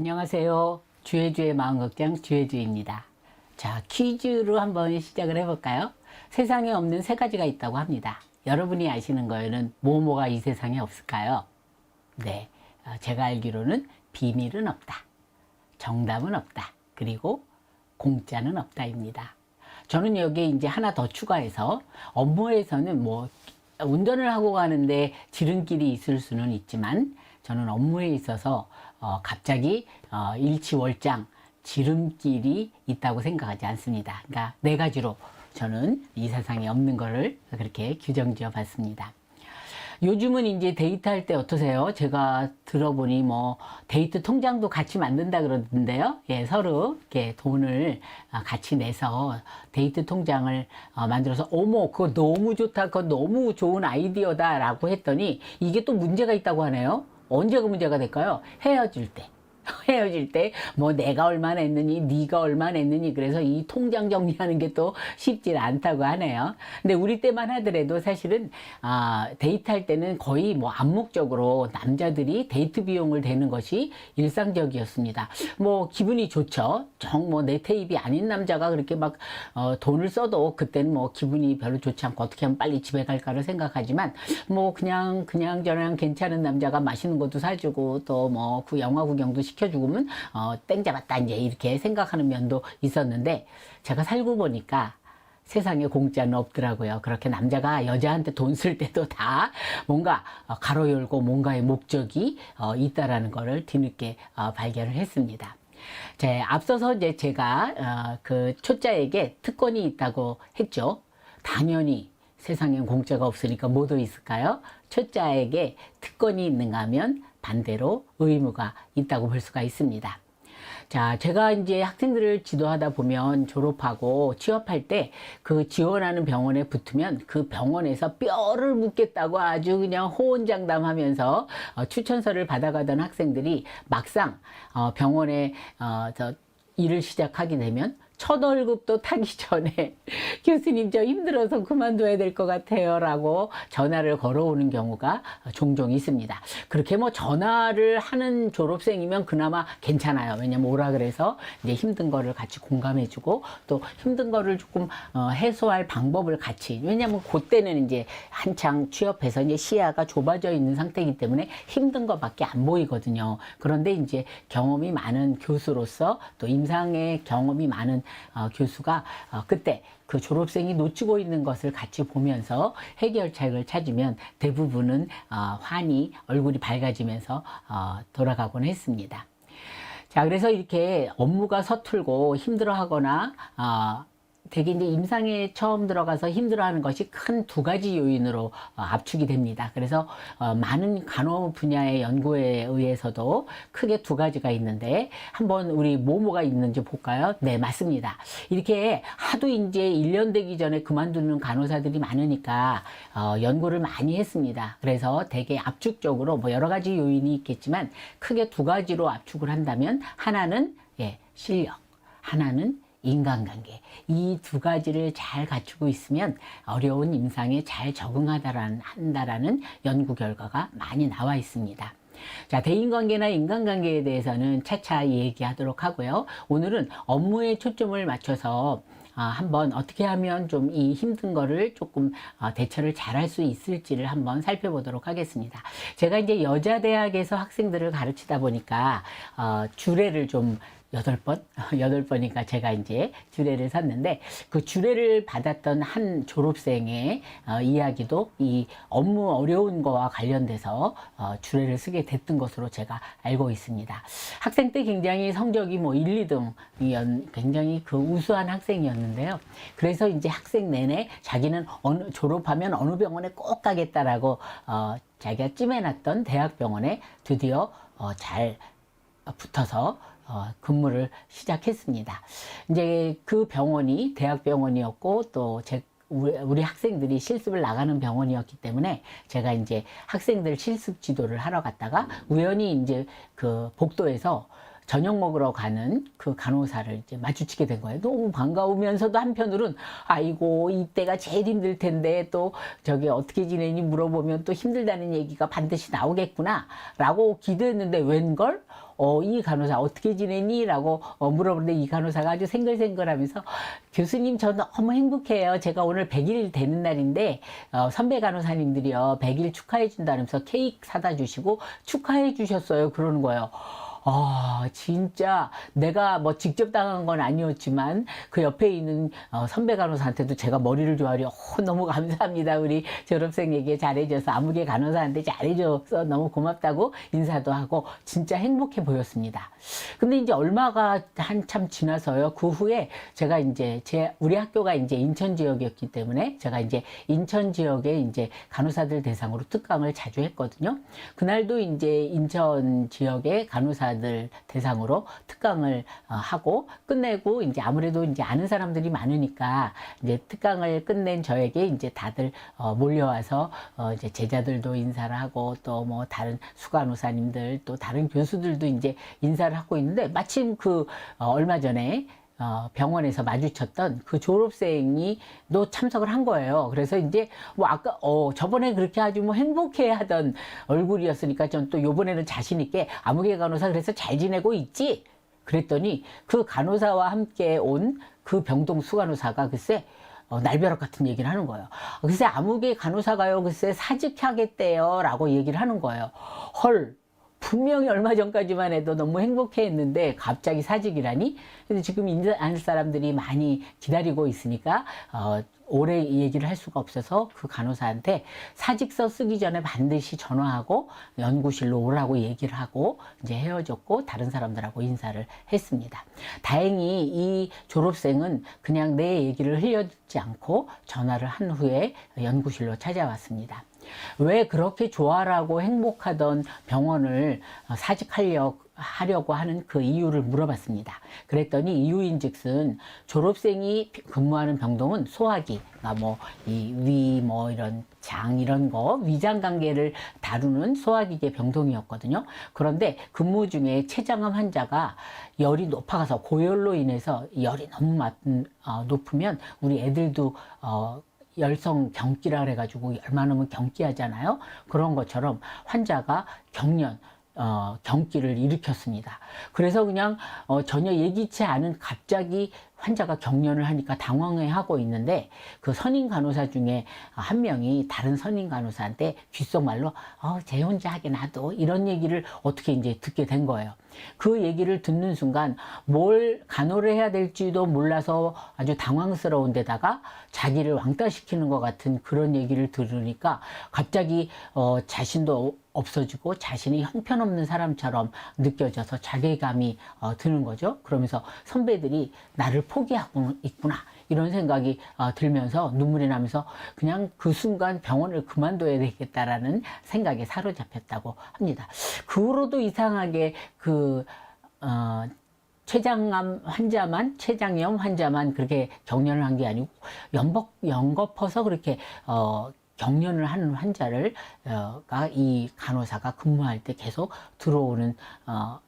안녕하세요. 주혜주의 마음극장 주혜주입니다. 자, 퀴즈로 한번 시작을 해볼까요? 세상에 없는 세 가지가 있다고 합니다. 여러분이 아시는 거에는 뭐뭐가 이 세상에 없을까요? 네, 어, 제가 알기로는 비밀은 없다. 정답은 없다. 그리고 공짜는 없다입니다. 저는 여기에 이제 하나 더 추가해서 업무에서는 뭐 운전을 하고 가는데 지름길이 있을 수는 있지만 저는 업무에 있어서 어, 갑자기 어, 일치월장 지름길이 있다고 생각하지 않습니다. 그러니까 네 가지로 저는 이 세상에 없는 거를 그렇게 규정 지어 봤습니다. 요즘은 이제 데이트 할 때 어떠세요? 제가 들어보니 뭐 데이트 통장도 같이 만든다 그러던데요. 예, 서로 이렇게 돈을 아, 같이 내서 데이트 통장을 어, 만들어서 어머 그거 너무 좋다, 그거 너무 좋은 아이디어다라고 했더니 이게 또 문제가 있다고 하네요. 언제가 문제가 될까요? 헤어질 때. 헤어질 때 뭐 내가 얼마나 했느니 네가 얼마나 했느니 그래서 이 통장 정리하는 게 또 쉽지 않다고 하네요. 근데 우리 때만 하더라도 사실은 아 데이트할 때는 거의 뭐 암묵적으로 남자들이 데이트 비용을 대는 것이 일상적이었습니다. 뭐 기분이 좋죠. 정 뭐 내 테입이 아닌 남자가 그렇게 막 어, 돈을 써도 그때는 뭐 기분이 별로 좋지 않고 어떻게 하면 빨리 집에 갈까를 생각하지만 뭐 그냥 그냥 저냥 괜찮은 남자가 맛있는 것도 사주고 또 뭐 그 영화 구경도 시 켜주고면 어, 땡 잡았다 이제 이렇게 생각하는 면도 있었는데 제가 살고 보니까 세상에 공짜는 없더라고요. 그렇게 남자가 여자한테 돈 쓸 때도 다 뭔가 어, 가로 열고 뭔가의 목적이 어, 있다라는 거를 뒤늦게 어, 발견을 했습니다. 제 앞서서 이제 제가 어, 그 초짜에게 특권이 있다고 했죠. 당연히 세상엔 공짜가 없으니까 뭐도 있을까요? 초짜에게 특권이 있는가 하면 반대로 의무가 있다고 볼 수가 있습니다. 자, 제가 이제 학생들을 지도하다 보면 졸업하고 취업할 때 그 지원하는 병원에 붙으면 그 병원에서 뼈를 묻겠다고 아주 그냥 호언장담하면서 어, 추천서를 받아가던 학생들이 막상 어, 병원에 어, 저 일을 시작하게 되면 첫 월급도 타기 전에 교수님 저 힘들어서 그만둬야 될 것 같아요 라고 전화를 걸어오는 경우가 종종 있습니다. 그렇게 뭐 전화를 하는 졸업생이면 그나마 괜찮아요. 왜냐면 오라 그래서 이제 힘든 거를 같이 공감해주고 또 힘든 거를 조금 어, 해소할 방법을 같이 왜냐면 그때는 이제 한창 취업해서 이제 시야가 좁아져 있는 상태이기 때문에 힘든 것밖에 안 보이거든요. 그런데 이제 경험이 많은 교수로서 또 임상의 경험이 많은 어, 교수가 어, 그때 그 졸업생이 놓치고 있는 것을 같이 보면서 해결책을 찾으면 대부분은 어, 환히 얼굴이 밝아지면서 어, 돌아가곤 했습니다. 자, 그래서 이렇게 업무가 서툴고 힘들어하거나 어, 되게 이제 임상에 처음 들어가서 힘들어하는 것이 큰 두 가지 요인으로 어, 압축이 됩니다. 그래서 어, 많은 간호 분야의 연구에 의해서도 크게 두 가지가 있는데 한번 우리 뭐뭐가 있는지 볼까요? 네, 맞습니다. 이렇게 하도 이제 1년 되기 전에 그만두는 간호사들이 많으니까 어, 연구를 많이 했습니다. 그래서 되게 압축적으로 뭐 여러 가지 요인이 있겠지만 크게 두 가지로 압축을 한다면 하나는 예, 실력, 하나는 인간관계 이 두 가지를 잘 갖추고 있으면 어려운 임상에 잘 적응하다라는 한다라는 연구 결과가 많이 나와 있습니다. 자, 대인관계나 인간관계에 대해서는 차차 얘기하도록 하고요. 오늘은 업무에 초점을 맞춰서 아, 한번 어떻게 하면 좀 이 힘든 거를 조금 어, 대처를 잘할 수 있을지를 한번 살펴보도록 하겠습니다. 제가 이제 여자 대학에서 학생들을 가르치다 보니까 어, 주례를 좀 여덟 번, 여덟 번이니까 제가 이제 주례를 샀는데 그 주례를 받았던 한 졸업생의 어, 이야기도 이 업무 어려운 거와 관련돼서 어, 주례를 쓰게 됐던 것으로 제가 알고 있습니다. 학생 때 굉장히 성적이 뭐 1, 2등이었, 굉장히 그 우수한 학생이었는데요. 그래서 이제 학생 내내 자기는 어느, 졸업하면 어느 병원에 꼭 가겠다라고 어, 자기가 찜해놨던 대학병원에 드디어 어, 잘 붙어서 어, 근무를 시작했습니다. 이제 그 병원이 대학병원이었고 또제 우리, 우리 학생들이 실습을 나가는 병원이었기 때문에 제가 이제 학생들 실습 지도를 하러 갔다가 우연히 이제 그 복도에서 저녁 먹으러 가는 그 간호사를 이제 마주치게 된 거예요. 너무 반가우면서도 한편으로는 아이고 이때가 제일 힘들 텐데 또 저기 어떻게 지내니 물어보면 또 힘들다는 얘기가 반드시 나오겠구나라고 기대했는데 웬걸 어, 이 간호사 어떻게 지내니? 라고 어, 물어보는데 이 간호사가 아주 생글생글 하면서 교수님 저 너무 행복해요. 제가 오늘 100일 되는 날인데 어, 선배 간호사님들이요 100일 축하해 준다면서 케이크 사다 주시고 축하해 주셨어요. 그러는 거예요. 아, 진짜 내가 뭐 직접 당한 건 아니었지만 그 옆에 있는 어, 선배 간호사한테도 제가 머리를 조아려 어, 너무 감사합니다. 우리 졸업생에게 잘해줘서 아무개 간호사한테 잘해줘서 너무 고맙다고 인사도 하고 진짜 행복해 보였습니다. 근데 이제 얼마가 한참 지나서요. 그 후에 제가 이제 제 우리 학교가 이제 인천 지역이었기 때문에 제가 이제 인천 지역에 이제 간호사들 대상으로 특강을 자주 했거든요. 그날도 이제 인천 지역의 간호사 들 대상으로 특강을 어, 하고 끝내고 이제 아무래도 이제 아는 사람들이 많으니까 이제 특강을 끝낸 저에게 이제 다들 어, 몰려와서 어, 이제 제자들도 인사를 하고 또 뭐 다른 수간호사님들 또 다른 교수들도 이제 인사를 하고 있는데 마침 그 어, 얼마 전에 어, 병원에서 마주쳤던 그 졸업생이 또 참석을 한 거예요. 그래서 이제 뭐 아까 어 저번에 그렇게 아주 뭐 행복해 하던 얼굴이었으니까 전 또 요번에는 자신 있게 아무개 간호사 그래서 잘 지내고 있지? 그랬더니 그 간호사와 함께 온 그 병동 수간호사가 글쎄 어, 날벼락 같은 얘기를 하는 거예요. 글쎄 아무개 간호사가요 글쎄 사직하겠대요 라고 얘기를 하는 거예요. 헐 분명히 얼마 전까지만 해도 너무 행복해 했는데 갑자기 사직이라니? 근데 지금 인사할 사람들이 많이 기다리고 있으니까 어, 오래 얘기를 할 수가 없어서 그 간호사한테 사직서 쓰기 전에 반드시 전화하고 연구실로 오라고 얘기를 하고 이제 헤어졌고 다른 사람들하고 인사를 했습니다. 다행히 이 졸업생은 그냥 내 얘기를 흘려듣지 않고 전화를 한 후에 연구실로 찾아왔습니다. 왜 그렇게 좋아라고 행복하던 병원을 어, 사직하려 하려고 하는 그 이유를 물어봤습니다. 그랬더니 이유인즉슨 졸업생이 근무하는 병동은 소화기, 뭐이 위뭐 이런 장 이런 거 위장 관계를 다루는 소화기계 병동이었거든요. 그런데 근무 중에 췌장암 환자가 열이 높아가서 고열로 인해서 열이 너무 많, 어, 높으면 우리 애들도 어, 열성 경기라 그래가지고 열 많으면 경기하잖아요. 그런 것처럼 환자가 경련, 어, 경기를 일으켰습니다. 그래서 그냥 어, 전혀 예기치 않은 갑자기 환자가 경련을 하니까 당황해 하고 있는데 그 선임 간호사 중에 한 명이 다른 선임 간호사한테 귓속말로 어, 제 혼자 하게 놔둬 이런 얘기를 어떻게 이제 듣게 된 거예요. 그 얘기를 듣는 순간 뭘 간호를 해야 될지도 몰라서 아주 당황스러운 데다가 자기를 왕따시키는 것 같은 그런 얘기를 들으니까 갑자기 어, 자신도 없어지고 자신이 형편없는 사람처럼 느껴져서 자괴감이 어, 드는 거죠. 그러면서 선배들이 나를 포기하고 있구나. 이런 생각이 어, 들면서 눈물이 나면서 그냥 그 순간 병원을 그만둬야 되겠다라는 생각에 사로잡혔다고 합니다. 그 후로도 이상하게 그, 어, 췌장암 환자만, 췌장염 환자만 그렇게 경련을 한 게 아니고 연복, 연거퍼서 그렇게, 어, 경련을 하는 환자를, 어, 가 이 간호사가 근무할 때 계속 들어오는, 어,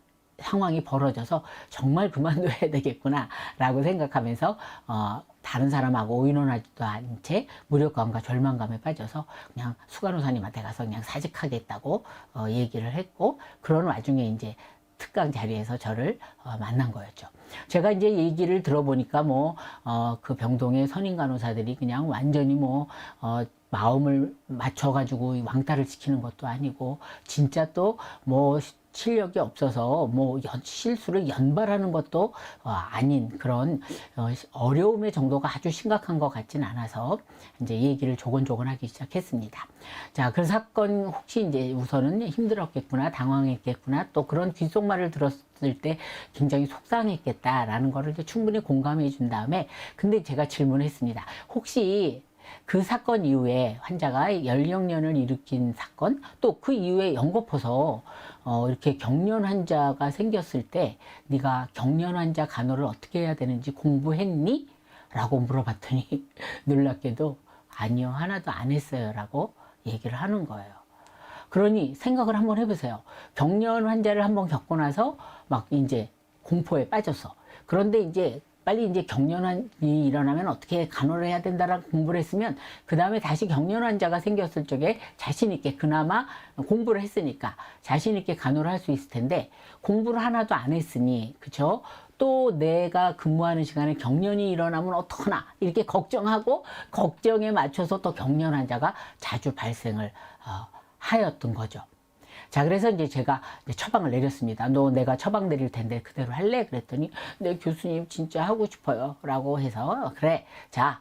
상황이 벌어져서 정말 그만둬야 되겠구나라고 생각하면서 어, 다른 사람하고 의논하지도 않은 채 무력감과 절망감에 빠져서 그냥 수간호사님한테 가서 그냥 사직하겠다고 어, 얘기를 했고 그런 와중에 이제 특강 자리에서 저를 어, 만난 거였죠. 제가 이제 얘기를 들어보니까 뭐, 어, 그 병동의 선임 간호사들이 그냥 완전히 뭐, 어, 마음을 맞춰가지고 왕따를 시키는 것도 아니고, 진짜 또 뭐, 실력이 없어서 뭐 연- 실수를 연발하는 것도 어, 아닌 그런 어, 어려움의 정도가 아주 심각한 것 같진 않아서 이제 얘기를 조곤조곤 하기 시작했습니다. 자, 그 사건 혹시 이제 우선은 힘들었겠구나, 당황했겠구나, 또 그런 귓속말을 들었을 때 굉장히 속상했겠다라는 거를 충분히 공감해 준 다음에 근데 제가 질문했습니다. 혹시 그 사건 이후에 환자가 열경련을 일으킨 사건 또 그 이후에 연거퍼서 어, 이렇게 경련 환자가 생겼을 때 네가 경련 환자 간호를 어떻게 해야 되는지 공부했니? 라고 물어봤더니 놀랍게도 아니요 하나도 안 했어요 라고 얘기를 하는 거예요. 그러니 생각을 한번 해보세요. 경련 환자를 한번 겪고 나서 막 이제 공포에 빠져서 그런데 이제 빨리 이제 경련환이 일어나면 어떻게 간호를 해야 된다라는 공부를 했으면 그 다음에 다시 경련 환자가 생겼을 적에 자신 있게 그나마 공부를 했으니까 자신 있게 간호를 할 수 있을 텐데 공부를 하나도 안 했으니 그쵸? 또 내가 근무하는 시간에 경련이 일어나면 어떡하나 이렇게 걱정하고 걱정에 맞춰서 또 경련 환자가 자주 발생을 어, 하였던 거죠. 자, 그래서 이제 제가 이제 처방을 내렸습니다. 너 내가 처방 내릴 텐데 그대로 할래? 그랬더니, 네, 교수님 진짜 하고 싶어요. 라고 해서, 그래. 자,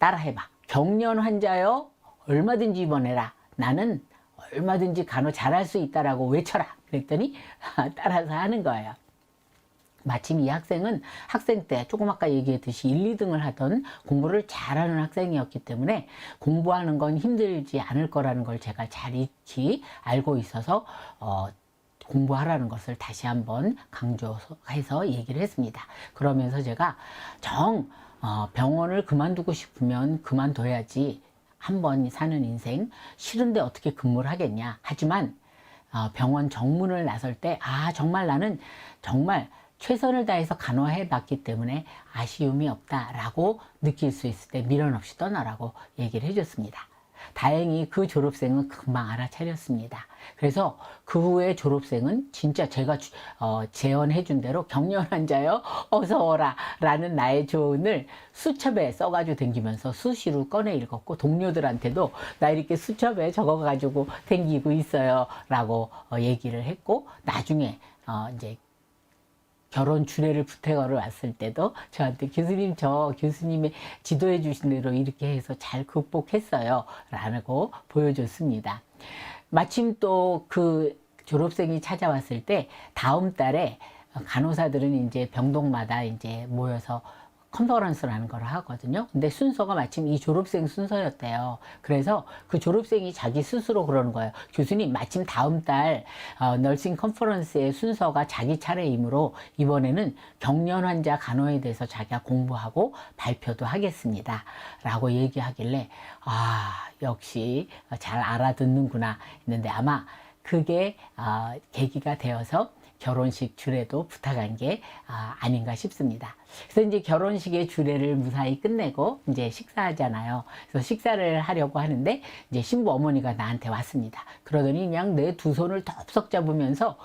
따라 해봐. 경련 환자요. 얼마든지 입원해라. 나는 얼마든지 간호 잘할 수 있다라고 외쳐라. 그랬더니, 따라서 하는 거예요. 마침 이 학생은 학생 때 조금 아까 얘기했듯이 1, 2등을 하던 공부를 잘하는 학생이었기 때문에 공부하는 건 힘들지 않을 거라는 걸 제가 잘 익히 알고 있어서 어, 공부하라는 것을 다시 한번 강조해서 얘기를 했습니다. 그러면서 제가 정 어, 병원을 그만두고 싶으면 그만둬야지 한 번 사는 인생 싫은데 어떻게 근무를 하겠냐. 하지만 어, 병원 정문을 나설 때, 아, 정말 나는 정말 최선을 다해서 간호해 봤기 때문에 아쉬움이 없다라고 느낄 수 있을 때 미련 없이 떠나라고 얘기를 해줬습니다. 다행히 그 졸업생은 금방 알아차렸습니다. 그래서 그 후에 졸업생은 진짜 제가 주- 어, 제언해 준 대로 경련 환자여 어서 오라 라는 나의 조언을 수첩에 써가지고 댕기면서 수시로 꺼내 읽었고 동료들한테도 나 이렇게 수첩에 적어가지고 댕기고 있어요 라고 어, 얘기를 했고 나중에 어, 이제 결혼 주례를 부탁하러 왔을 때도 저한테 교수님 저 교수님의 지도해 주신 대로 이렇게 해서 잘 극복했어요 라고 보여줬습니다. 마침 또 그 졸업생이 찾아왔을 때 다음 달에 간호사들은 이제 병동마다 이제 모여서 컨퍼런스를 하는 걸 하거든요. 근데 순서가 마침 이 졸업생 순서였대요. 그래서 그 졸업생이 자기 스스로 그러는 거예요. 교수님, 마침 다음 달 어, 널싱 컨퍼런스의 순서가 자기 차례이므로 이번에는 경련 환자 간호에 대해서 자기가 공부하고 발표도 하겠습니다. 라고 얘기하길래, 아, 역시 잘 알아듣는구나 했는데 아마 그게 어, 계기가 되어서 결혼식 주례도 부탁한 게 아, 아닌가 싶습니다. 그래서 이제 결혼식의 주례를 무사히 끝내고 이제 식사하잖아요. 그래서 식사를 하려고 하는데 이제 신부 어머니가 나한테 왔습니다. 그러더니 그냥 내 두 손을 덥석 잡으면서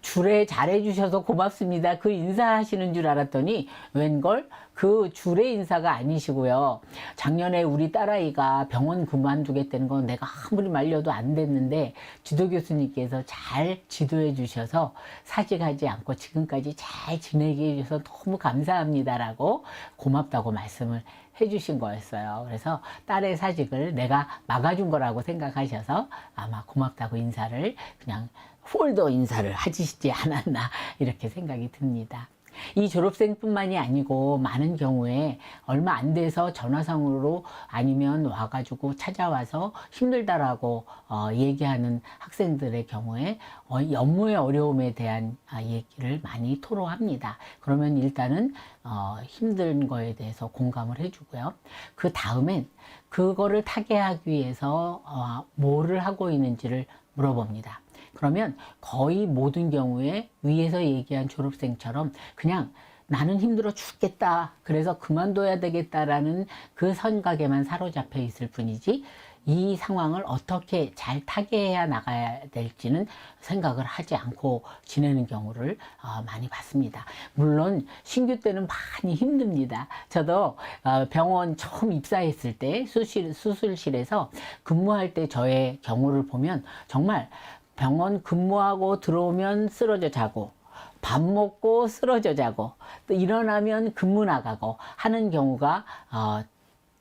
주례 잘해 주셔서 고맙습니다. 그 인사하시는 줄 알았더니 웬걸 그 주례 인사가 아니시고요. 작년에 우리 딸아이가 병원 그만두겠다는 건 내가 아무리 말려도 안 됐는데 지도 교수님께서 잘 지도해 주셔서 사직하지 않고 지금까지 잘 지내게 해주셔서 너무 감사합니다 라고 고맙다고 말씀을 해주신 거였어요. 그래서 딸의 사직을 내가 막아준 거라고 생각하셔서 아마 고맙다고 인사를 그냥 폴더 인사를 하시지 않았나 이렇게 생각이 듭니다. 이 졸업생뿐만이 아니고 많은 경우에 얼마 안 돼서 전화상으로 아니면 와가지고 찾아와서 힘들다라고 어, 얘기하는 학생들의 경우에 어, 이 업무의 어려움에 대한 아, 얘기를 많이 토로합니다. 그러면 일단은 어, 힘든 거에 대해서 공감을 해주고요. 그 다음엔 그거를 타개하기 위해서 어, 뭐를 하고 있는지를 물어봅니다. 그러면 거의 모든 경우에 위에서 얘기한 졸업생처럼 그냥 나는 힘들어 죽겠다. 그래서 그만둬야 되겠다라는 그 생각에만 사로잡혀 있을 뿐이지 이 상황을 어떻게 잘 타개해야 나가야 될지는 생각을 하지 않고 지내는 경우를 어, 많이 봤습니다. 물론 신규 때는 많이 힘듭니다. 저도 어, 병원 처음 입사했을 때 수술, 수술실에서 근무할 때 저의 경우를 보면 정말 병원 근무하고 들어오면 쓰러져 자고 밥 먹고 쓰러져 자고 또 일어나면 근무 나가고 하는 경우가 어,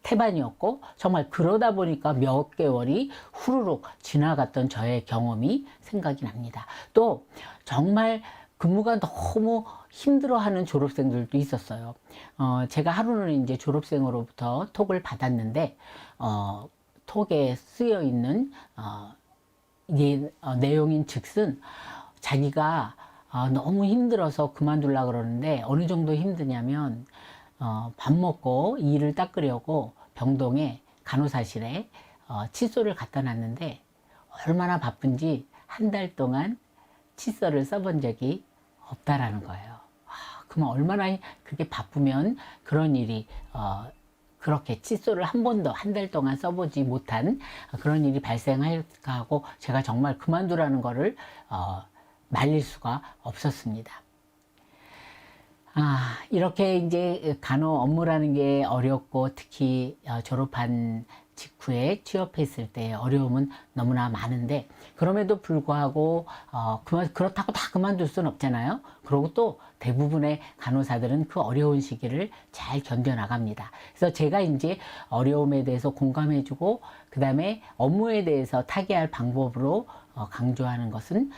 태반이었고 정말 그러다 보니까 몇 개월이 후루룩 지나갔던 저의 경험이 생각이 납니다. 또 정말 근무가 너무 힘들어하는 졸업생들도 있었어요. 어, 제가 하루는 이제 졸업생으로부터 톡을 받았는데 어, 톡에 쓰여 있는 어, 이 어, 내용인 즉슨 자기가 어, 너무 힘들어서 그만둘라 그러는데 어느 정도 힘드냐면 어, 밥 먹고 이를 닦으려고 병동에 간호사실에 어, 칫솔을 갖다 놨는데 얼마나 바쁜지 한 달 동안 칫솔을 써본 적이 없다라는 거예요. 아, 그러면 얼마나 그렇게 바쁘면 그런 일이 어, 그렇게 칫솔을 한 번도 한 달 동안 써보지 못한 그런 일이 발생할까 하고 제가 정말 그만두라는 거를 어, 말릴 수가 없었습니다. 아, 이렇게 이제 간호 업무라는 게 어렵고 특히 어, 졸업한 직후에 취업했을 때 어려움은 너무나 많은데 그럼에도 불구하고 어, 그렇다고 다 그만둘 수는 없잖아요. 그리고 또 대부분의 간호사들은 그 어려운 시기를 잘 견뎌나갑니다. 그래서 제가 이제 어려움에 대해서 공감해주고 그 다음에 업무에 대해서 타개할 방법으로 어, 강조하는 것은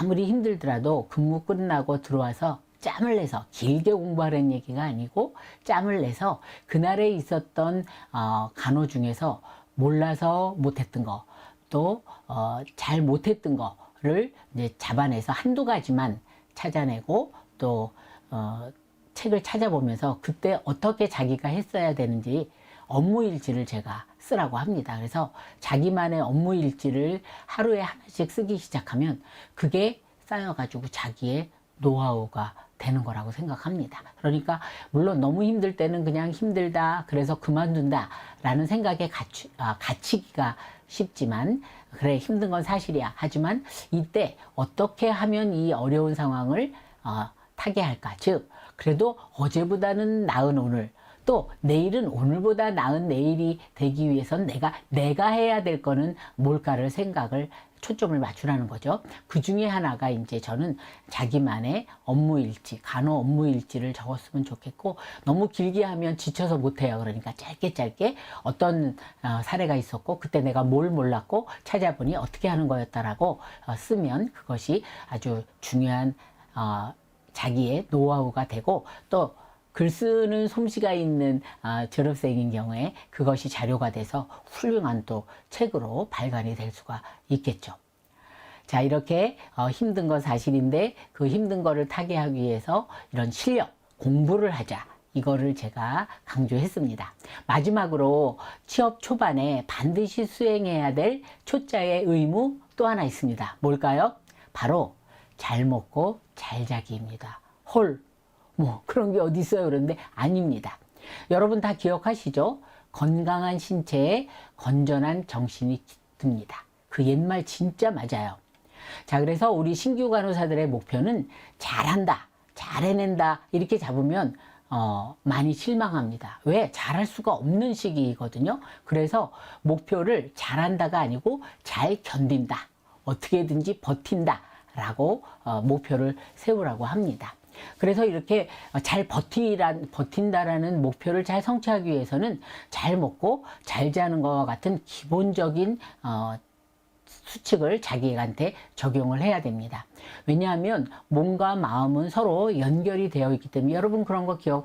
아무리 힘들더라도 근무 끝나고 들어와서 짬을 내서 길게 공부하라는 얘기가 아니고 짬을 내서 그날에 있었던 어, 간호 중에서 몰라서 못했던 거또 어, 잘 못했던 거를 이제 잡아내서 한두 가지만 찾아내고 또 어, 책을 찾아보면서 그때 어떻게 자기가 했어야 되는지 업무 일지를 제가 쓰라고 합니다. 그래서 자기만의 업무 일지를 하루에 하나씩 쓰기 시작하면 그게 쌓여가지고 자기의 노하우가 되는 거라고 생각합니다. 그러니까 물론 너무 힘들 때는 그냥 힘들다 그래서 그만둔다 라는 생각에 갇히, 아, 갇히기가 쉽지만 그래 힘든 건 사실이야 하지만 이때 어떻게 하면 이 어려운 상황을 어, 타개할까 즉 그래도 어제보다는 나은 오늘 또 내일은 오늘보다 나은 내일이 되기 위해선 내가 내가 해야 될 거는 뭘까를 생각을 초점을 맞추라는 거죠. 그 중에 하나가 이제 저는 자기만의 업무 일지, 간호 업무 일지를 적었으면 좋겠고 너무 길게 하면 지쳐서 못해요. 그러니까 짧게 짧게 어떤 어, 사례가 있었고 그때 내가 뭘 몰랐고 찾아보니 어떻게 하는 거였다라고 어, 쓰면 그것이 아주 중요한 어, 자기의 노하우가 되고 또 글 쓰는 솜씨가 있는 아, 졸업생인 경우에 그것이 자료가 돼서 훌륭한 또 책으로 발간이 될 수가 있겠죠. 자, 이렇게 어, 힘든 건 사실인데 그 힘든 거를 타개하기 위해서 이런 실력, 공부를 하자. 이거를 제가 강조했습니다. 마지막으로 취업 초반에 반드시 수행해야 될 초짜의 의무 또 하나 있습니다. 뭘까요? 바로 잘 먹고 잘 자기입니다. 홀, 뭐 그런 게 어디 있어요? 그런데 아닙니다. 여러분 다 기억하시죠? 건강한 신체에 건전한 정신이 듭니다. 그 옛말 진짜 맞아요. 자, 그래서 우리 신규 간호사들의 목표는 잘한다, 잘 해낸다, 이렇게 잡으면, 어, 많이 실망합니다. 왜? 잘할 수가 없는 시기거든요. 그래서 목표를 잘한다가 아니고 잘 견딘다. 어떻게든지 버틴다. 라고, 어, 목표를 세우라고 합니다. 그래서 이렇게 잘 버티란, 버틴다라는 목표를 잘 성취하기 위해서는 잘 먹고 잘 자는 것과 같은 기본적인, 어, 수칙을 자기한테 적용을 해야 됩니다. 왜냐하면 몸과 마음은 서로 연결이 되어 있기 때문에 여러분 그런 거 기억,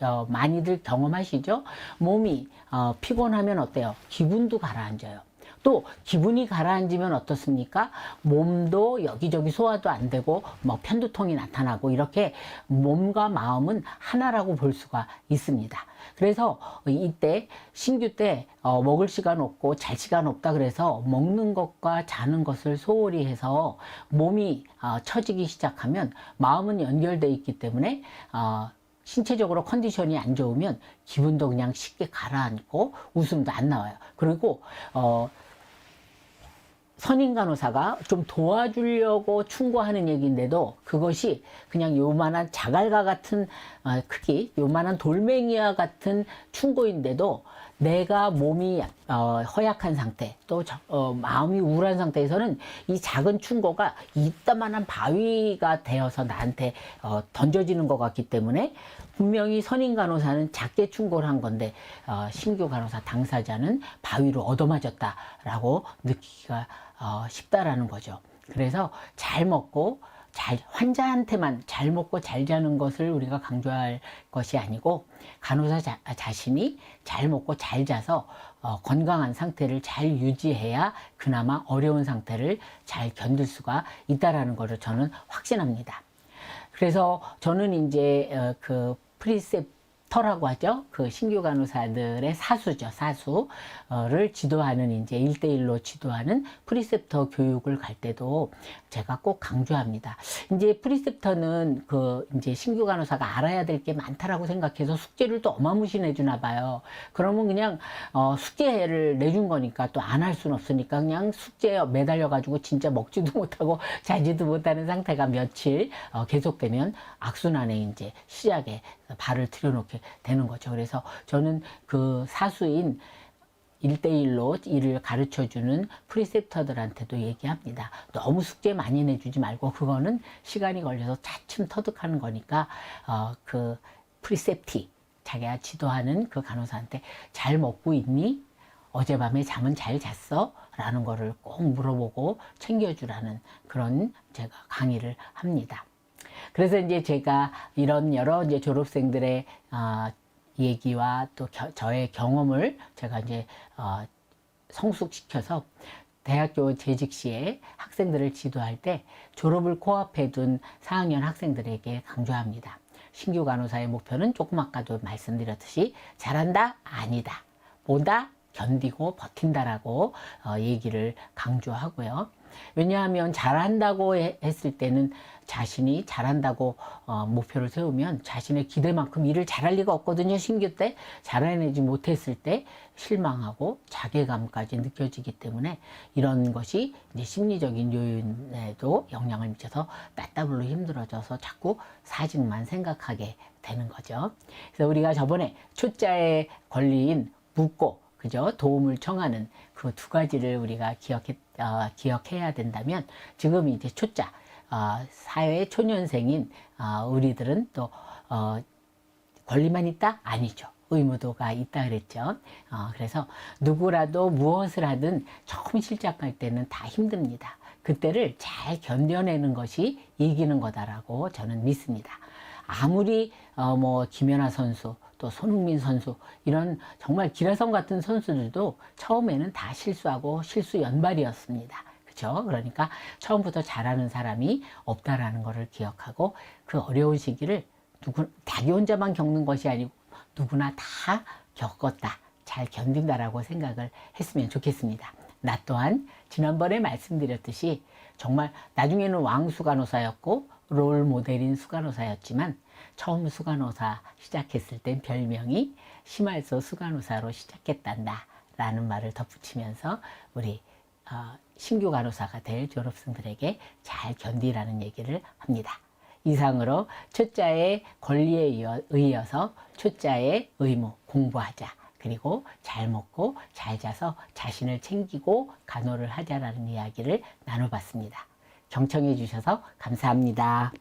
어, 많이들 경험하시죠? 몸이 어, 피곤하면 어때요? 기분도 가라앉아요. 또 기분이 가라앉으면 어떻습니까? 몸도 여기저기 소화도 안 되고 뭐 편두통이 나타나고 이렇게 몸과 마음은 하나라고 볼 수가 있습니다. 그래서 이때 신규 때 어, 먹을 시간 없고 잘 시간 없다 그래서 먹는 것과 자는 것을 소홀히 해서 몸이 어, 처지기 시작하면 마음은 연결돼 있기 때문에 어, 신체적으로 컨디션이 안 좋으면 기분도 그냥 쉽게 가라앉고 웃음도 안 나와요. 그리고 어 선임 간호사가 좀 도와주려고 충고하는 얘기인데도 그것이 그냥 요만한 자갈과 같은 어, 크기, 요만한 돌멩이와 같은 충고인데도 내가 몸이 어, 허약한 상태, 또 저, 어, 마음이 우울한 상태에서는 이 작은 충고가 이따만한 바위가 되어서 나한테 어, 던져지는 것 같기 때문에 분명히 선임 간호사는 작게 충고를 한 건데 어, 신규 간호사 당사자는 바위로 얻어맞았다라고 느끼기가 어, 쉽다라는 거죠. 그래서 잘 먹고 잘 환자한테만 잘 먹고 잘 자는 것을 우리가 강조할 것이 아니고 간호사 자, 자신이 잘 먹고 잘 자서 어, 건강한 상태를 잘 유지해야 그나마 어려운 상태를 잘 견딜 수가 있다라는 것을 저는 확신합니다. 그래서 저는 이제 어, 그 프리셉 터 프리셉터라고 하죠. 그 신규 간호사들의 사수죠. 사수를 지도하는 이제 일대일로 지도하는 프리셉터 교육을 갈 때도 제가 꼭 강조합니다. 이제 프리셉터는 그 이제 신규 간호사가 알아야 될 게 많다라고 생각해서 숙제를 또 어마무시 내주나 봐요. 그러면 그냥 어 숙제를 내준 거니까 또 안 할 수는 없으니까 그냥 숙제에 매달려 가지고 진짜 먹지도 못하고 자지도 못하는 상태가 며칠 어 계속되면 악순환의 이제 시작에 발을 들여놓게 되는 거죠. 그래서 저는 그 사수인 일대일로 일을 가르쳐 주는 프리셉터들한테도 얘기합니다. 너무 숙제 많이 내주지 말고 그거는 시간이 걸려서 차츰 터득하는 거니까 어, 그 프리셉티 자기가 지도하는 그 간호사한테 잘 먹고 있니? 어젯밤에 잠은 잘 잤어? 라는 거를 꼭 물어보고 챙겨주라는 그런 제가 강의를 합니다. 그래서 이제 제가 이런 여러 이제 졸업생들의 어, 얘기와 또 겨- 저의 경험을 제가 이제 어, 성숙시켜서 대학교 재직 시에 학생들을 지도할 때 졸업을 코앞에 둔 4학년 학생들에게 강조합니다. 신규 간호사의 목표는 조금 아까도 말씀드렸듯이 잘한다 아니다 보다 견디고 버틴다라고 어, 얘기를 강조하고요. 왜냐하면 잘한다고 해- 했을 때는 자신이 잘한다고 어, 목표를 세우면 자신의 기대만큼 일을 잘할 리가 없거든요. 신규 때 잘해내지 못했을 때 실망하고 자괴감까지 느껴지기 때문에 이런 것이 이제 심리적인 요인에도 영향을 미쳐서 따따블로 힘들어져서 자꾸 사직만 생각하게 되는 거죠. 그래서 우리가 저번에 초자에 걸린 묻고 그죠? 도움을 청하는 그 두 가지를 우리가 기억해 어, 기억해야 된다면 지금 이제 초자 어, 사회 초년생인 어, 우리들은 또 어, 권리만 있다? 아니죠. 의무도가 있다 그랬죠. 어, 그래서 누구라도 무엇을 하든 처음 시작할 때는 다 힘듭니다. 그때를 잘 견뎌내는 것이 이기는 거다라고 저는 믿습니다. 아무리 어, 뭐 김연아 선수 또 손흥민 선수 이런 정말 기라성 같은 선수들도 처음에는 다 실수하고 실수 연발이었습니다. 그렇죠? 그러니까 처음부터 잘하는 사람이 없다라는 것을 기억하고 그 어려운 시기를 누구 자기 혼자만 겪는 것이 아니고 누구나 다 겪었다. 잘 견딘다라고 생각을 했으면 좋겠습니다. 나 또한 지난번에 말씀드렸듯이 정말 나중에는 왕 수간호사였고 롤 모델인 수간호사였지만 처음 수간호사 시작했을 땐 별명이 심할소 수간호사로 시작했단다 라는 말을 덧붙이면서 우리 어, 신규 간호사가 될 졸업생들에게 잘 견디라는 얘기를 합니다. 이상으로 초자의 권리에 의해서 초자의 의무 공부하자. 그리고 잘 먹고 잘 자서 자신을 챙기고 간호를 하자라는 이야기를 나눠봤습니다. 경청해 주셔서 감사합니다.